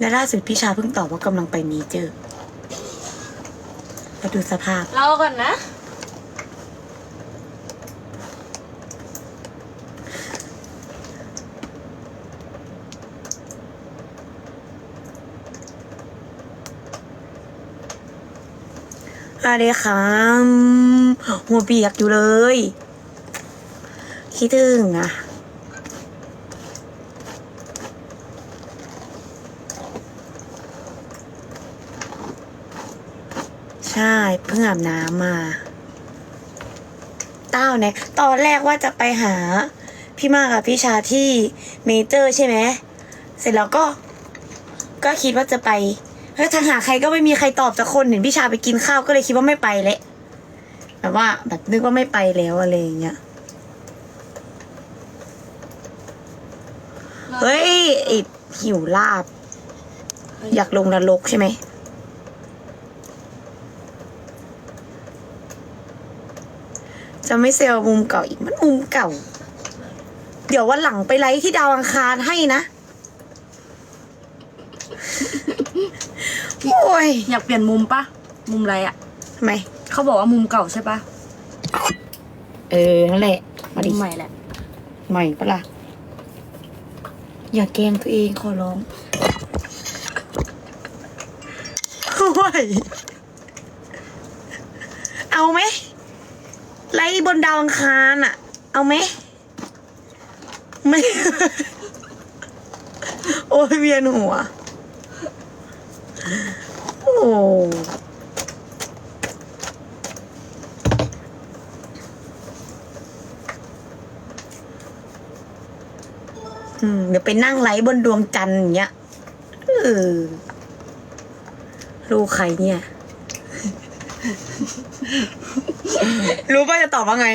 และล่าสุดพี่ชาเพิ่งตอบว่ากำลังไปเมเจอร์แล้วดูสภาพรอก่อนนะ อะไรครับหัวเปียกอยู่เลย คิดถึงอะ ใช่ เพิ่งอาบน้ำมาเต้าเนี่ยตอนแรกว่าจะไปหาพี่มากกับพี่ชาที่เมเจอร์ใช่ไหมเสร็จแล้วก็ ก็คิดว่าจะไปเฮ้ยทางหาใครก็ไม่มีใครตอบสักคนเห็นพี่ชาไปกินข้าวก็เลยคิดว่าไม่ไปแล้วแบบว่าแบบนึกว่าไม่ไปแล้วอะไรอย่างเงี้ยเฮ้ยไอหิวลาบ อยากลงนรกใช่ไหม จะไม่เซลล์มุมเก่าอีกมันมุมเก่า เดี๋ยววันหลังไปไลฟ์ที่ดาวอังคารให้นะ โอ้ยอยากเปลี่ยนมุมปะมุมอะไรอะทำไม เขาบอกว่ามุมเก่าใช่ปะเออนั่นแหละ มาดิมุมใหม่แหละ ใหม่ปะล่ะ อย่าแกล้งตัวเองขอร้องโอ้ยเอาไหม ไล่บนดาวอังคารอะเอาไหมไม่ โอ้ยเวียนหัว โอ้เดี๋ยวไปนั่งไลฟ์บนดวงจันทร์อย่างเงี้ยเออรู้ใครเนี่ย รู้ป่ะจะตอบว่าไง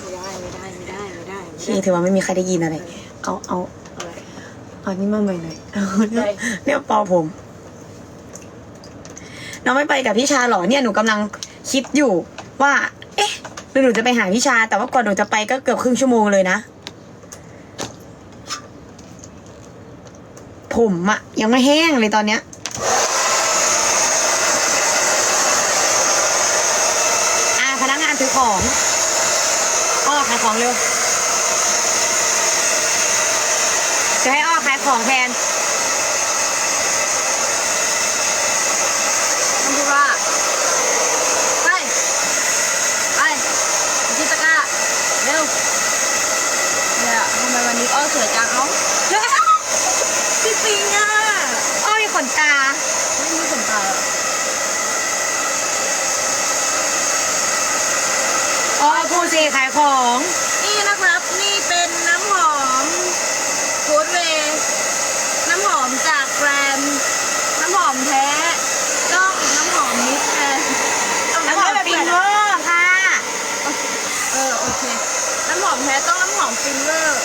ไม่ได้ไม่ได้ไม่ได้ไม่ได้ที่ถือว่าไม่มีใครได้ยินอะไร เอาเอาอะไรเอานี่มาใหม่หน่อยเอาได้เนี่ยปอผม น้องไม่ไปกับพี่ชาเหรอเนี่ยหนูกำลังคิดอยู่ว่า เอ๊ะหรือหนูจะไปหาพี่ชา แต่ว่าก่อนหนูจะไปก็เกือบครึ่งชั่วโมงเลยนะ ผมอะยังไม่แห้งเลยตอนเนี้ย อ่าพนักงานถือ ของอ้อขายของเร็ว จะให้อ้อขายของแทนต้องพูดว่าไป ไปจิตะกร้าเร็วเนี่ยทำไมวันนี้อ้อสวยจังเอ้าพี่ปิงอะอ้อมีขนตา ไม่มีขนตาเหรอ อ้อพูด สิขายของ นี่นะครับนี่เป็นน้ำหอมโคดเวย์น้ำหอมจากแบรนด์น้ำหอมแท้ต้องน้ำหอมมิสแอนน้ำหอมฟินเวอร์ค่ะ เออ โอเค น้ำหอมแท้ต้องน้ำหอมฟินเวอร์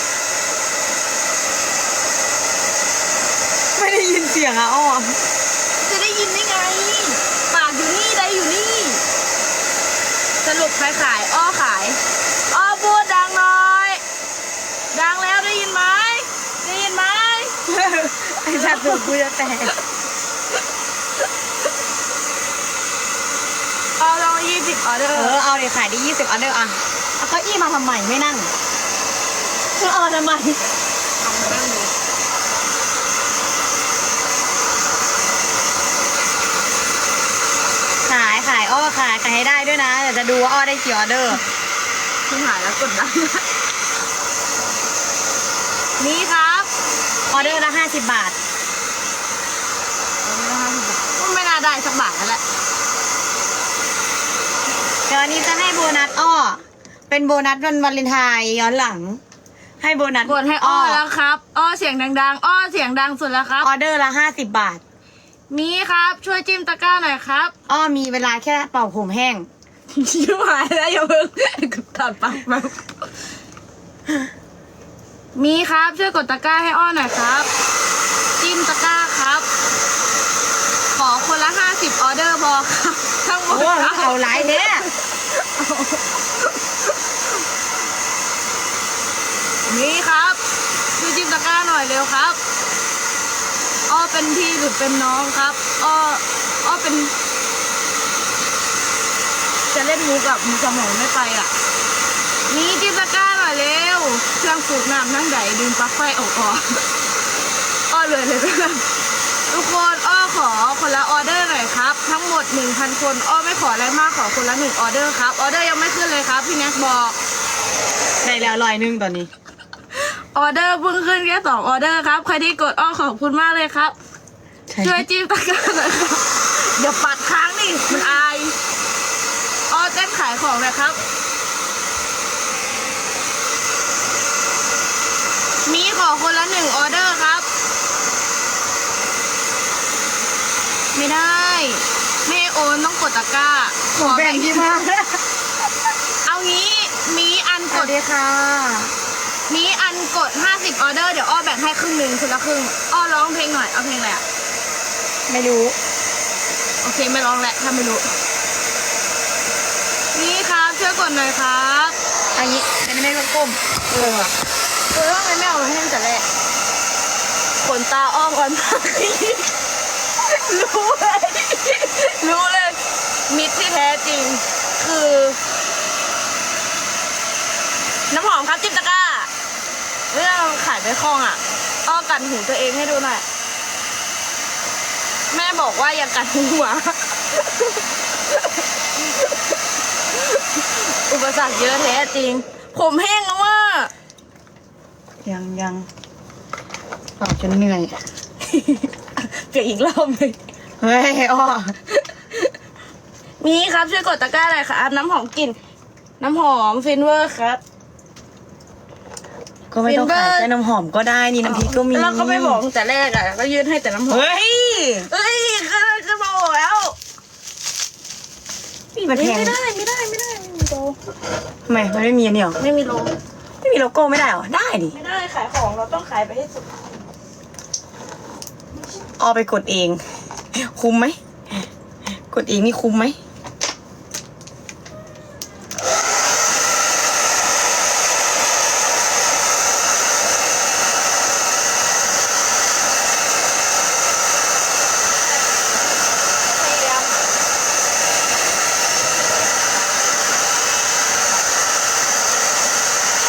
ไม่ได้ยินเสียงอะอ้อจะได้ยินได้ไง ปากอยู่นี่ได้อยู่นี่ สรุปใครขายอ้อขายอ้อพูดดังหน่อย ดังแล้วได้ยินไหมได้ยินไหม ไอ้ สัตว์ตัวกูจะแตกเอาลองยี่สิบออเดอเอร์อเอาเดี๋ยวขายได้ยี่สิบออเดอร์อะเอาเก้าอี้มาทำไมไม่นั่งเออเอาทำไมเอามานั่งดูขายขายอ้อขายขายให้ได้ด้วยนะเดี๋ยวจะดูว่าอ้อได้กี่ออเดอร์คุณหายแล้วกดดันนี่ครับ ออเดอร์ละห้าสิบบาท ไม่น่าได้สักบาทแล้วแหละเดี๋ยวอันนี้จะให้โบนัสอ้อ เป็นโบนัสวันวาเลนไทน์ย้อนหลัง ให้โบนัสกดให้อ้อแล้วครับ อ้อเสียงดังๆ อ้อเสียงดังสุดแล้วครับ ออเดอร์ละห้าสิบบาท มีครับช่วยจิ้มตะกร้าหน่อยครับ อ้อมีเวลาแค่เป่าผมแห้งชิบหายแล้วอย่าเพิ่งตัดปากแบบมีครับช่วยกดตะกร้าให้อ้อหน่อยครับ จิ้มตะกร้าครับ ขอคนละห้า สิบออเดอร์พอครับทั้งหมโอ้ดโหครับเอาหลายเนี่ยนี่ครับช่วยจิ้มตะกร้าหน่อยเร็วร็วครับอ้อเป็นพี่หรือเป็นน้องครับอ้ออ้อเป็น จะเล่นมูกับมูสมองไม่ไปอะ นี่จิตะกร้าหน่อยเร็วเครื่องสูบน้ำทั้งใดดึงปลั๊กไฟออกออกอ้อเลยเลยเพื่อนทุกคนอ้อขอคนละออเดอร์หน่อยครับ ทั้งหม ด 1,000 คนอ้อไม่ขออะไรมากขอคนละหนึ่งออเดอร์ครับออเดอร์ยังไม่ขึ้นเลยครับ พี่แน็กบอกได้แล้วร้อยหนึงตอนนี้ ออเดอร์เพิ่งขึ้นแค่สองออเดอร์ครับใครที่กดอ้อขอบคุณมากเลยครับ ช่วยจิ้มตะกร้าหน่อยครับเดี๋ยวปัดค้างนี่มันอายอ้อเต้นขายของเลยครับ มีขอคนละหนึ่งออเดอร์ครับ ไม่ได้ไม่ให้โอนต้องกดตะกร้าขอแบ่งพี่มากเอางี้มีอันสกวัดสดีค่ะ มีอันกด 50ออเดอร์เดี๋ยวอ้อแบ่งให้ครึ่งหนึ่งคนละครึ่งอ้อร้องเพลงหน่อยเอาเพลงอะไรอะไม่รู้ โอเคไม่ร้องแหละถ้าไม่รู้ นี่ครับช่วยกดหน่อยครับอันนี้อันนี้ไม่ก็ก้มเออว่ะเออทำไมไม่เอามาให้ตั้งแต่แรกขนตาอ้อมก่อนมากรู้เลย รู้เลย มิตรที่แท้จริง คือ น้ำหอมครับจิ้มตะกร้าเรื่องขายไปคลองอะอ้อกันหูตัวเองให้ดูหน่อยแม่บอกว่าอย่ากัดหูหมาอุปสรรคเยอะแท้จริง ผมแห้งแล้วว่ายังยังเป่าจนเหนื่อย เปลี่ยนอีกรอบเลย เฮ้ยอ้อมีครับช่วยกดตะกร้าหน่อยครับน้ำหอมกลิ่นน้ำหอมฟินเวอร์ครับ ก็ไม่ต้องฟินเบอขายร์แค่น้ำหอมก็ได้นี่น้ำพริกก็มีแล้วก็ไม่บอกตั้งแต่แรกอะก็ยื่นให้แต่น้ำหอมเฮ้ยเอ้ยก็จะบอกแล้วนี่มันแพงไม่ได้ไม่ได้ไม่ได้ไม่มีโลทำไมมันไม่มีอันนี้หรอไม่มีโลไม่มีโลโก้ไม่ได้หรอได้ดิไม่ได้ขายของเราต้องขายไปให้สุดเอาไปกดเอง คุ้มไหม กดเองนี่คุ้มไหม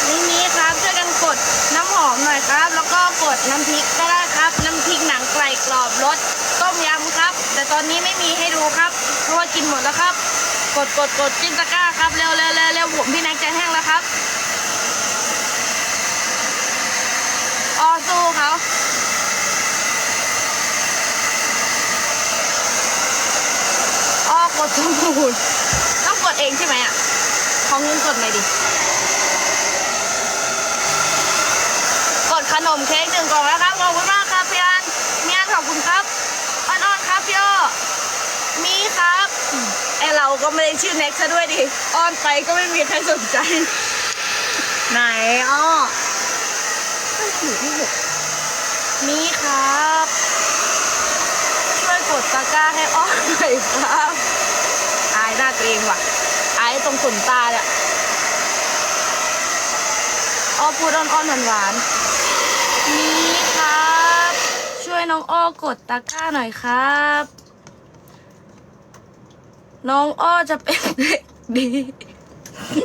นี่นี้ครับช่วยกันกดน้ำหอมหน่อยครับแล้วก็กดน้ำพริกก็ได้ น้ำพริกหนังไก่กรอบรสต้มยำครับ แต่ตอนนี้ไม่มีให้ดูครับเพราะว่ากินหมดแล้วครับ กดกดกดจิ้มตะกร้าครับเร็วเร็วเร็วเร็วผมพี่น็กจะแห้งแล้วครับออสู้เขาออกดสมุดต้องกดเองใช่ไหมอะของเงินกดหน่อยดิกดขนมเค้กหนึ่งกล่องแล้วครับ อันขอบคุณครับอ่อนๆครับพี่อ้อมีครับไอเราก็ไม่ได้ชื่อเน็กซะด้วยดิอ้อนไปก็ไม่มีใครสนใจ ไหนอ้ออยู่ที่หกมีครับ ช่วยกดตะกร้าให้อ้อนหน่อยครับอายหน้าตัวเองว่ะอายตรงขนตาเนี่ยอ้อพูดอ้อนๆหวานๆมีครับช่ วยน้องอ้อกดตะกร้าหน่อยครับ น้องอ้อจะเป็นเด็กดี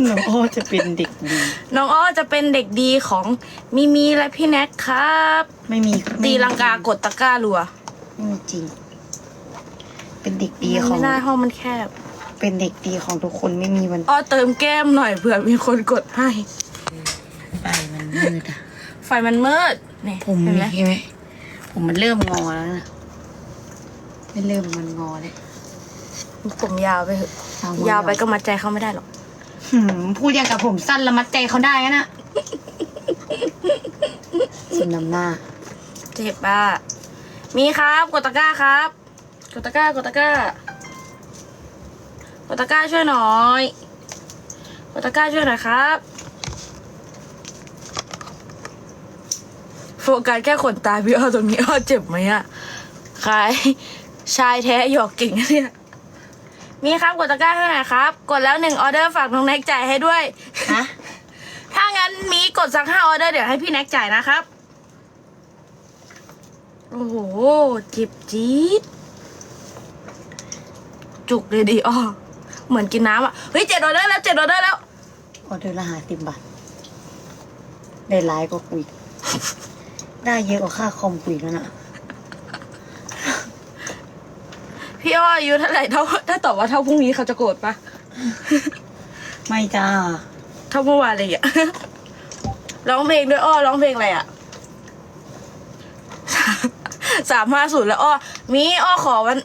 น้องอ้อจะเป็นเด็กดี น้องอ้อจะเป็นเด็กดีของมิมีและพี่แน็กครับ ไม่มีตีลังกากดตะกร้ารัวไม่มีจริง เป็นเด็กดีของ ไม่ได้ห้องมันแคบ เป็นเด็กดีของทุกคนไม่มีวันอ้อเติมแก้มหน่อยเผื่อมีคนกดให้ ไปมันมืดอะไฟมันมืดนี่ผมเห็นไหมใช่ไหม ผมมันเริ่มงอแล้วนะไม่เริ่มมันงอเลยผมยาวไปเถอะเอายาวไปก็มัดใจเขาไม่ได้หรอกหืมพูดอย่างกับผมสั้นและมัดใจเขาได้นะน่ะสินนำหน้าเจ็บป่ะมีครับกดตะกร้าครับ กดตะกร้ากดตะกร้ากดตะกร้าช่วยหน่อยกดตะกร้าช่วยหน่อยครับ โฟกัสแค่ขนตาพี่อ้อตรงนี้อ้อเจ็บไหมอะขายชายแท้หยอกเก่งนะเนี่ย มีครับกดตะกร้าให้หน่อยครับ กดแล้วหนึ่งออเดอร์ฝากน้องแน็กจ่ายให้ด้วย ฮะ ถ้างั้นมีกดสักห้าออเดอร์เดี๋ยวให้พี่แน็กจ่ายนะครับ โอ้โหจิบจี๊ดจุกเลยดีอ้อเหมือนกินน้ำอะ เฮ้ยเจ็ดออเดอร์แล้วเจ็ดออเดอร์แล้วออเดอร์ละหาสิบบาท ได้ไลฟ์ก็คุย ได้เยอะกว่าค่าคอมคุยแล้วนะพี่อ้ออายุเท่าไหร่เท่าถ้าตอบว่าเท่าพรุ่งนี้เขาจะโกรธปะไม่จ้าเท่าเมื่อวานเลยอะร้องเพลงด้วยอ้อร้องเพลงอะไรอะสามห้าศูนย์แล้วอ้อมีอ้อขอวัน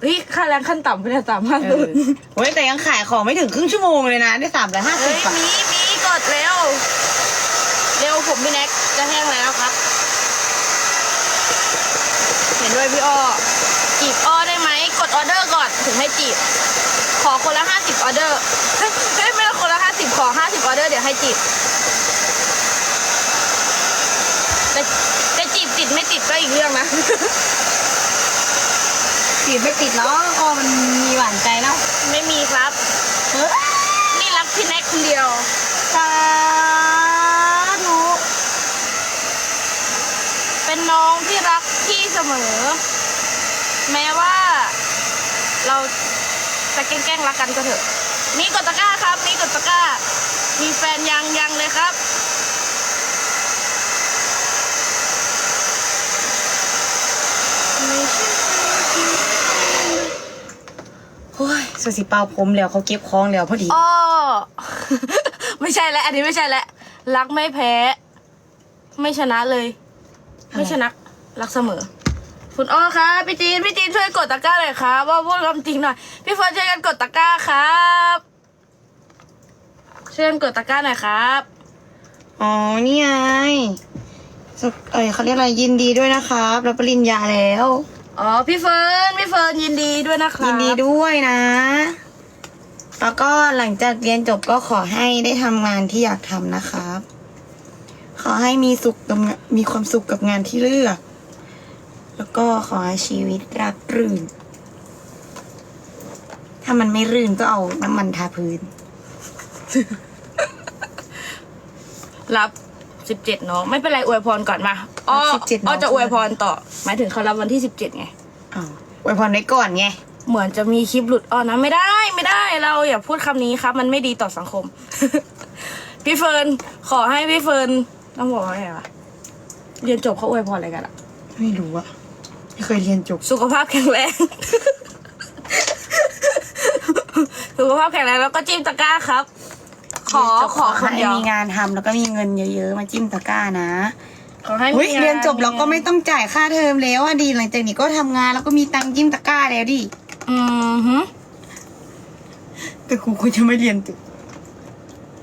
เฮ้ยค่าแรงขั้นต่ำเป็นสามห้าเอศูอนย์เฮ้ยแต่ยังขายของไม่ถึงครึ่งชั่วโมงเลยนะ ได้สามร้อยห้าสิเฮ้บยบาทมีมีกดเร็ว เร็วผมพี่แน็กจะแห้งแล้วครับ เห็นด้วยพี่อ้อจีบอ้อได้ไหมกดออเดอร์ก่อนถึงให้จีบ ขอคนละห้าสิบออเดอร์เฮ้ยเฮ้ยไม่ต้องคนละห้าสิบขอห้าสิบออเดอร์เดี๋ยวให้จีบแต่แต่จีบติดไม่ติดก็อีกเรื่องนะจีบไม่ติดแล้วอ๋อมันมีหวานใจแล้วไม่มีครับเฮ้ยนี่รักพี่แน็กคนเดียวสาธุเป็นน้องที่รักพี่เสมอ แม้ว่า เราจะแกล้งๆรักกันก็เถอะ มีกดตะกร้าครับ มีกดตะกร้า มีแฟนยังยังเลยครับโอ้ยสุสิเปาผมแล้วเขาเก็บของแล้วพอดีอ้อไม่ใช่แล้วอันนี้ไม่ใช่แล้วรักไม่แพ้ ไม่ชนะเลย ไม่ชนะ รักเสมอ คุณอ้อครับพี่จีนพี่จีนช่วยกดตะกร้าหน่อยครับว่าพูดความจริงหน่อยพี่เฟิร์นช่วยกันกดตะกร้าครับช่วยกันกดตะกร้าหน่อยครับอ๋อนี่ไงสุเอ้ยเขาเรียกอะไรยินดีด้วยนะครับรับปริญญาแล้วอ๋อพี่เฟิร์นพี่เฟิร์นยินดีด้วยนะครับยินดีด้วยนะ แล้วก็หลังจากเรียนจบก็ขอให้ได้ทำงานที่อยากทำนะครับ ขอให้มีสุขกับงานมีความสุขกับงานที่เลือก แล้วก็ขอให้ชีวิตราบรื่น ถ้ามันไม่รื่นก็เอาน้ำมันทาพื้น รับสิบเจ็ดน้อง ไม่เป็นไรอวยพรก่อนมาอ้อรับ17น้อง อ้อจะอวยพรต่อ หมายถึงเขารับวันที่สิบเจ็ดไง อ้าวอวยพรไว้ก่อนไง เหมือนจะมีคลิปหลุดอ้อนะไม่ได้ไม่ได้เราอย่าพูดคำนี้ครับ มันไม่ดีต่อสังคม พี่เฟิร์นขอให้พี่เฟิร์นต้องบอกว่าไงวะเรียนจบเขาอวยพรอะไรกันอะไม่รู้อะ ไม่เคยเรียนจบ สุขภาพแข็งแรง สุขภาพแข็งแรงแล้วก็จิ้มตะกร้าครับ ขอขอคนให้เดียวมีงานทำแล้วก็มีเงินเยอะๆ มาจิ้มตะกร้านะขอให้เฮ้ยมีงาเรียนจบแล้วก็ไม่ต้องจ่ายค่าเทอมแล้วอะดีหลังจากนี้ก็ทำงานแล้วก็มีตังค์จิ้มตะกร้าแล้วดิ อืมฮึแต่ครูควรจะไม่เรียนจบ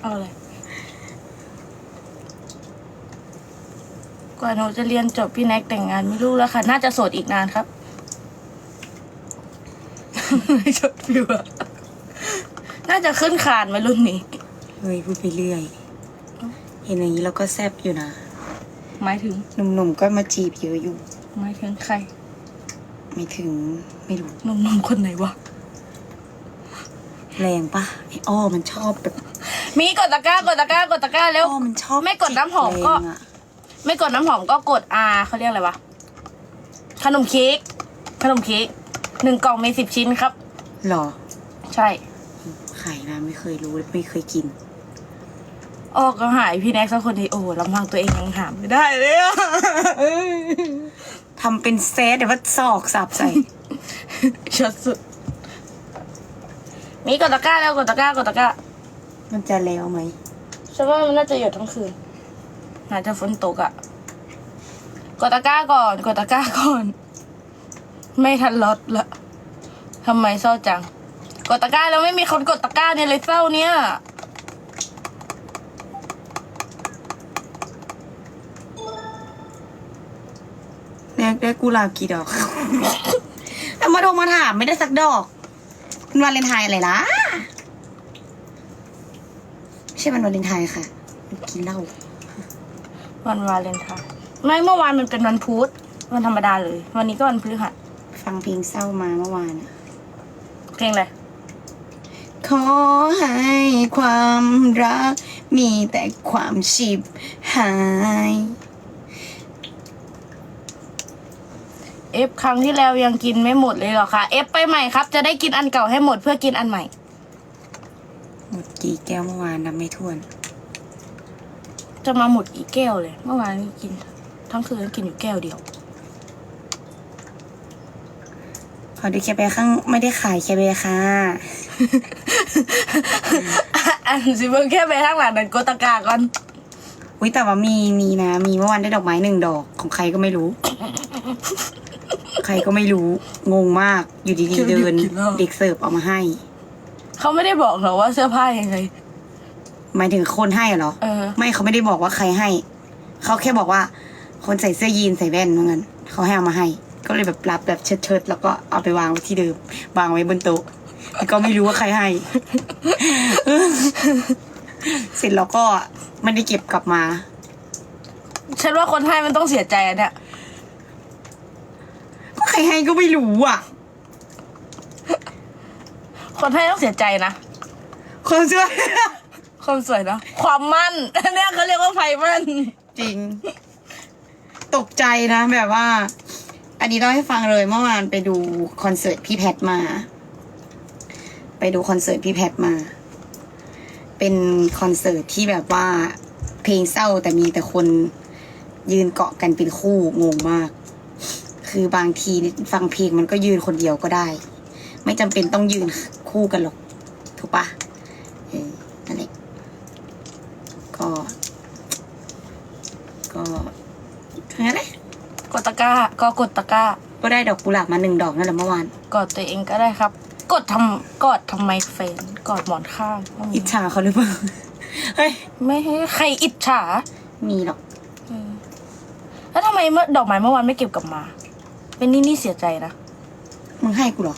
เอาเลย กว่าหนูจะเรียนจบพี่แน็กแต่งงานไม่รู้แล้วค่ะ น่าจะโสดอีกนานครับไม่ชดฟิวอะน่าจะขึ้นคานไหมรุ่นนี้ เฮ้ยพูดไปเรื่อย เห็นอย่างนี้เราก็แซบอยู่นะ หมายถึง หนุ่มๆก็มาจีบเยอะอยู่ หมายถึงใคร ไม่ถึงไม่รู้ หนุ่มๆคนไหนวะ แรงปะไอ้อ้อมันชอบแบบ มีกดตะกร้ากดตะกร้ากดตะกร้าเร็วอ้อมันชอบไม่กดน้ำหอมก็ จิแรงอะ ไม่กดน้ำหอมก็กดอาเขาเรียกอะไรวะ ขนมเค้ก ขนมเค้กหนึ่งกล่องมีสิบชิ้นครับ หรอใช่ขายนะไม่เคยรู้ไม่เคยกิน ออกก็หายพี่แน็กสักคนดีโอ้โหลำพังตัวเองยังหามไม่ได้เลยอะ ทำเป็นเซตแต่ว่าซอกสับใส่ชัดสุด มีกดตะกร้าแล้วกดตะกร้ากดตะกร้ามันจะแล้วไหมฉันว่ามันน่าจะหยดทั้งคืน น่าจะฝนตกอะกดตะกร้าก่อน กดตะกร้าก่อน ไม่ทันลดละทำไมเศร้าจัง กดตะกร้าแล้วไม่มีคนกดตะกร้าเนี่ยเลยเศร้าเนี่ยแน็กได้กุหลาบกี่ดอกแต่มาโทรมาถามไม่ได้สักดอกมันวาเลนไทน์อะไรล่ะ ไม่ใช่มันวาเลนไทน์ค่ะ มันกินเหล้า วันวาเลนไทน์ไม่เมื่อวานมันเป็นวันพุธวันธรรมดาเลย วันนี้ก็วันพฤหัสฟังเพลงเศร้ามาเมื่อวานอะเพลงอะไรขอให้ความรัก มีแต่ความชิบหาย เอฟครั้งที่แล้วยังกินไม่หมดเลยเหรอคะเอฟไปใหม่ครับ จะได้กินอันเก่าให้หมดเพื่อกินอันใหม่ หมดกี่แก้วเมื่อวานนับไม่ถ้วน จะมาหมดอีกแก้วเลย เมื่อวานนี้กิน ทั้งคืนกินอยู่แก้วเดียว ขอดูแคเบข้างไม่ได้ขายแคเบค่ะ อันสิเบิ่งแค่ไปข้างหลังนั้นโกตะกาก่อน อุ้ยแต่ว่ามีมีนะ มีเมื่อวานได้ดอกไม้หนึ่งดอกของใครก็ไม่รู้ ใครก็ไม่รู้ งงมากอยู่ดีๆเดิน เด็กเสิร์ฟเอามาให้ เขาไม่ได้บอกหรอกว่าเสื้อผ้ายังไง หมายถึงคนให้เหรอ เออ ไม่เขาไม่ได้บอกว่าใครให้ เขาแค่บอกว่า คนใส่เสื้อยีนใส่แว่นเหมือนกันเขาให้เอามาให้ ก็เลยแบบรับแบบเชิดๆแล้วก็เอาไปวางไว้ที่เดิม วางไว้บนโต๊ะแล้วก็ไม่รู้ว่าใครให้ เสร็จแล้วก็ไม่ได้เก็บกลับมา ฉันว่าคนให้มันต้องเสียใจอะเนี่ย ก็ใครให้ก็ไม่รู้อะ คนให้ต้องเสียใจนะ คนช่วย ความสวยเนอะความมั่น อันเนี้ยเขาเรียกว่าไฟมั่น จริง ตกใจนะแบบว่า อันนี้เล่าให้ฟังเลยเมื่อวานไปดูคอนเสิร์ตพี่แพทมา ไปดูคอนเสิร์ตพี่แพทมา เป็นคอนเสิร์ตที่แบบว่า เพลงเศร้าแต่มีแต่คนยืนเกาะกันเป็นคู่งงมาก คือบางทีฟังเพลงมันก็ยืนคนเดียวก็ได้ ไม่จำเป็นต้องยืนคู่กันหรอก ถูกปะเออนั่นแหละก็ ก็แค่นั้นแหละ กดตะก ร้า ก็กดตะกร้า ก็ได้ดอกกุหลาบมาหนึ่งดอกนั่นแหละเมื่อวาน กอดตัวเองก็ได้ครับ กดทำกอดทำไมเฟนกอดหมอนข้างอิจฉาเขาหรือเปล่า เฮ้ย ไม่ให้ใครอิจฉามีหรอก อืมแล้วทำไมเมื่อดอกไม้เมื่อวานไม่เก็บกลับมา เป็นนี่นี่เสียใจนะ มึงให้กูเหรอ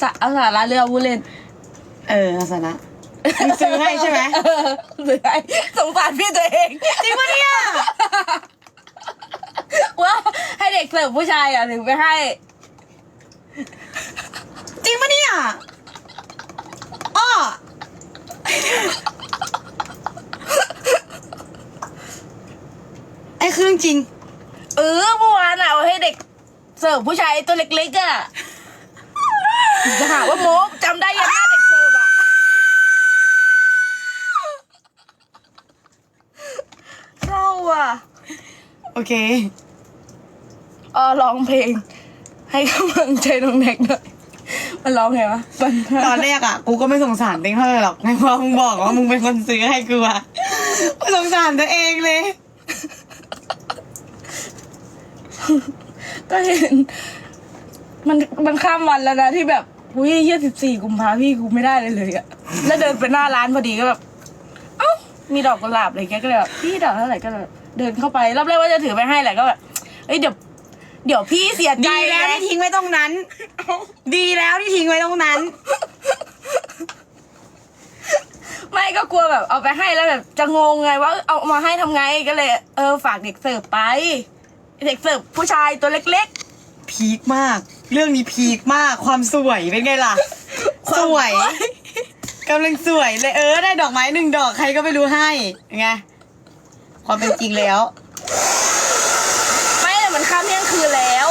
สะเอาสาระเรือผู้เล่น เออเอาสาระ มึงซื้อให้ใช่ไหมเออเหลือให้สงสารพี่ตัวเองจริงปะเนี่ยว่าให้เด็กเสิร์ฟผู้ชายอะถึงไปให้ จริงปะเนี่ยอ้อไอ้คือเรื่องจริง เออเมื่อวานอะเอาให้เด็กเสิร์ฟผู้ชายตัวเล็กๆอะจะหาว่าโมกจำได้ยังหน้าเด็กเสิร์ฟอะเศร้าอะ โอเคเออร้องเพลง ให้กำลังใจน้องแน็กหน่อยมันร้องไงวะมันตอนแรกอะ กูก็ไม่สงสารเต็งเท่าไหร่หรอกเพราะมึงบอกว่ามึงเป็นคนซื้อให้กูอะกูสงสารตัวเองเลย ก็เห็น มันมันข้ามวันแล้วนะที่แบบอุ้ยยี่สิบสี่กุมภาพี่กูไม่ได้เลยเลยอะแล้วเดินไปหน้าร้านพอดีก็แบบ เอ้า มีดอกกุหลาบอะไรแกก็เลยแบบพี่ดอกเท่าไหร่ก็เลย เดินเข้าไปรอบแรกว่าจะถือไปให้แหละก็แบบเอ้ยเดี๋ยวเดี๋ยวพี่เสียใจดีแล้วนะที่ทิ้งไว้ตรงนั้น ดีแล้วที่ทิ้งไว้ตรงนั้น ไม่ก็กลัวแบบเอาไปให้แล้วแบบจะงงไงว่าเอามาให้ทำไงก็เลย เออฝากเด็กเสิร์ฟไป เด็กเสิร์ฟผู้ชายตัวเล็ก พีคมาก เรื่องนี้พีคมาก ความสวยเป็นไงล่ะๆสวยกำลังสวยเลยเออได้ดอกไม้หนึ่งดอกใครก็ไม่รู้ให้ไง ความเป็นจริงแล้ว ไม่แต่มันข้ามเที่ยงคืนแล้ว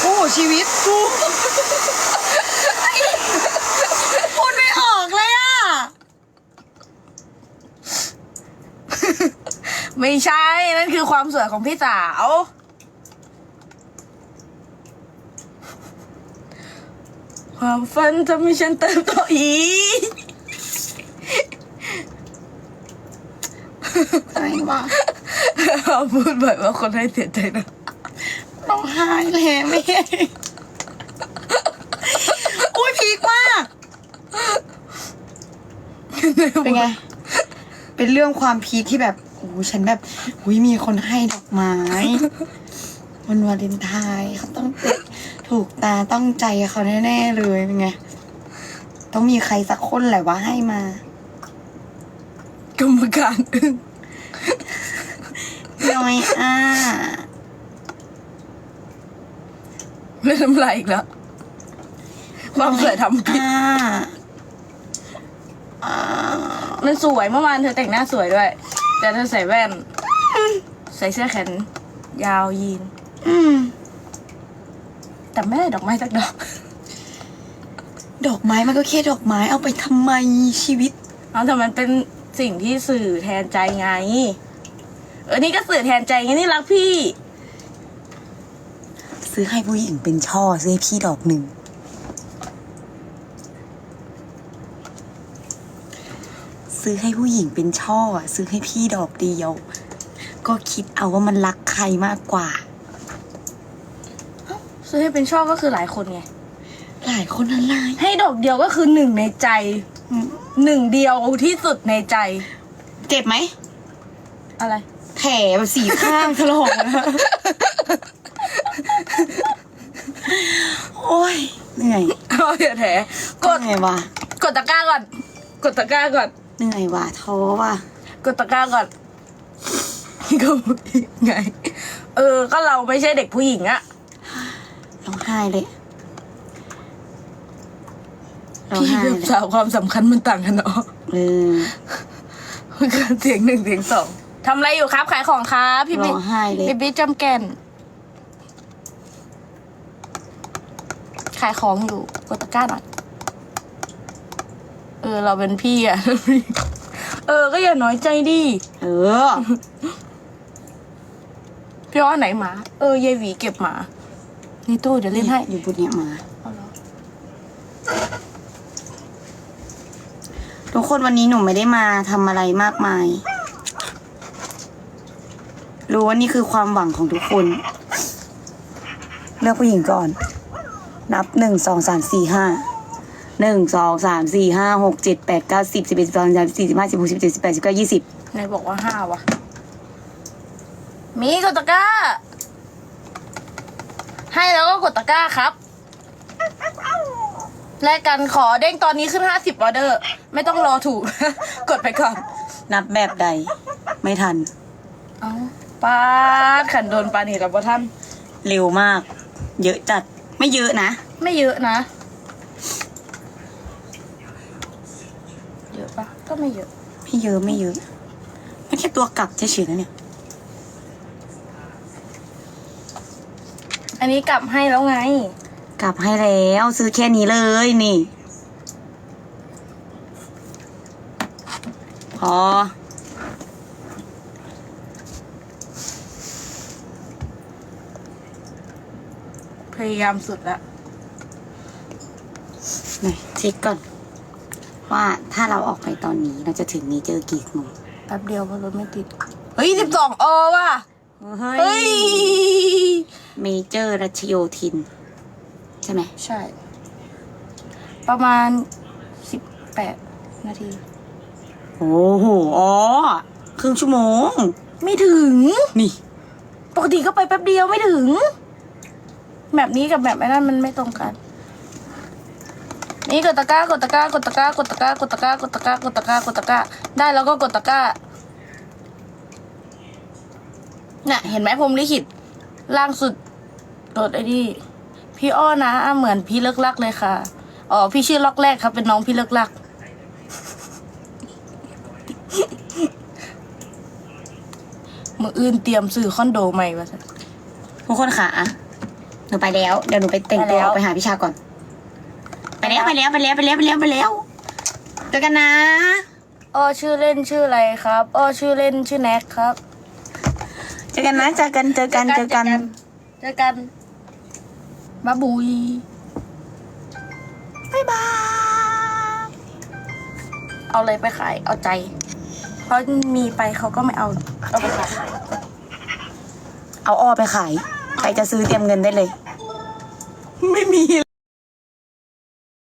โอ้ชีวิตกูพูดไม่ออกเลยอะ ไม่ใช่ นั่นคือความสวยของพี่สาว ความฝันทำให้ฉันเติบโตอีกอะไรวะพูดบ่อยว่าคนให้เสียใจนะร้องไห้เลยไม่เห็นอุ้ยพีคมากเป็นไง เป็นเรื่องความพีคที่แบบโอ้โหฉันแบบอุ้ยมีคนให้ดอกไม้ วันวาเลนไทน์เขาต้องเป็น ถูกตาต้องใจเขาแน่ๆเลยเป็นไง ต้องมีใครสักคนแหละว่าให้มากรรมการอึ้งน้อยอะเล่นน้ำลายอีกแล้วความสวยทำผิดอ่าอ่ามันสวยเมื่อวานเธอแต่งหน้าสวยด้วย แต่เธอใส่แว่น ใส่เสื้อแขนยาวยีน อืม แต่ไม่ได้ดอกไม้สักดอก ดอกไม้มันก็แค่ดอกไม้เอาไปทำไมชีวิต เอาแต่มันเป็นสิ่งที่สื่อแทนใจไง เออ นี่ก็สื่อแทนใจไงนี่รักพี่ ซื้อให้ผู้หญิงเป็นช่อ ซื้อให้พี่ดอกหนึ่ง ซื้อให้ผู้หญิงเป็นช่ออะซื้อให้พี่ดอกเดียว ก็คิดเอาว่ามันรักใครมากกว่า ซื้อให้เป็นช่อก็คือหลายคนไง หลายคนอะไรให้ดอกเดียวก็คือหนึ่งในใจหนึ่งเดียวที่สุดในใจ เจ็บไหม อะไร แผลแบบสีข้างถลอกนะโอ้ยเหนื่อยเอาอย่าแถกดเหนื่อยวะกดตะกร้าก่อน กดตะกร้าก่อนเหนื่อยวะท้อว่ะกดตะกร้าก่อนก็ไง เออ ก็เราไม่ใช่เด็กผู้หญิงอะร้องไห้เลยร้องพี่ไห้กับเลยสาวความสำคัญมันต่างกันเนาะเออมันก็เสียงหนึ่งเสียงสองทำอะไรอยู่ครับ ขายของครับพี่ร้บิ๊อกงไห้เลย พี่บิ๊กจำแก่น ขายของอยู่กดตะกร้าหน่อยเออ เราเป็นพี่อะ เออ ก็อย่าน้อยใจดิ เออ พี่ว่าไหนหมา เออยายหวีเก็บหมา ในตู้เดี๋ยวเล่นให้อยู่บุญเนี่ยมาเอาเหรอทุกคนวันนี้หนูไม่ได้มาทำอะไรมากมาย รู้ว่านี่คือความหวังของทุกคน เลือกผู้หญิงก่อน นับหนึ่งสองสามสี่ห้าหนึ่งสองสามสี่ห้าหกเจ็ดแปดเก้าสิบสิบเอ็ดสิบสองสิบสามสิบสี่สิบห้าสิบหกสิบเจ็ดสิบแปดสิบเก้ายี่สิบไหนบอกว่าห้าวะมีกดตะกร้า ให้แล้วก็กดตะกร้าครับ แลกกันขอเด้งตอนนี้ขึ้นห้าสิบออเดอร์ ไม่ต้องรอถูก กดไปก่อนนับแบบใด ไม่ทัน เอาปาดขันโดนปานี่แล้วบ่ท่าน เร็วมาก เยอะจัด ไม่เยอะนะ ไม่เยอะนะ เยอะปะก็ไม่เยอะ ไม่เยอะไม่เยอะ ไม่แค่ตัวกลับเฉยๆนะเนี่ย อันนี้กลับให้แล้วไง กลับให้แล้วซื้อแค่นี้เลยนี่ พอ พยายามสุดละไหนเช็คก่อน ว่าถ้าเราออกไปตอนนี้เราจะถึงนี้เจอกี่โมงแป๊บเดียวเพราะรถไม่ติด เฮ้ยสิบสองอว่ะ เฮ้เฮ้ย เมเจอร์รัชโยธิน ใช่ไหม ใช่ ประมาณสิบแปดนาที โอ้โห อ๋อ ครึ่งชั่วโมง ไม่ถึง นี่ ปกติก็ไปแป๊บเดียวไม่ถึง แบบนี้กับแบบไอ้นั่นมันไม่ตรงกัน นี่กดตะกร้ากดตะกร้ากดตะกร้ากดตะกร้ากดตะกร้ากดตะกร้ากดตะกร้ากดตะกร้าได้แล้วก็กดตะกร้า น่ะ เห็นไหมผมลิขิต ล่างสุดกดไอ้นี่พี่อ้อนะเหมือนพี่เลิกลักเลยค่ะอ๋อพี่ชื่อล็อกแรกครับเป็นน้องพี่เลิกลักมืออื่นเตรียมซื้อคอนโดใหม่มาซะทุกคนค่ะหนูไปแล้ว เดี๋ยวหนูไปแต่งตัวไปแล้วออกไปหาพี่ชาก่อน ไปแล้วไปแล้วไปแล้วไปแล้วไปแล้วไปแล้วเจอกันนะอ้อชื่อเล่นชื่ออะไรครับอ้อชื่อเล่นชื่อแน็กครับ เจอกันนะเจอกันเจอกันเจอกันเจอกันบ๊ายบุยบ๊ายบาย เอาอะไรไปขาย เอาใจ เพราะมีไปเขาก็ไม่เอา เอาไปขาย เอาอ้อไปขาย ใครจะซื้อเตรียมเงินได้เลย ไม่มี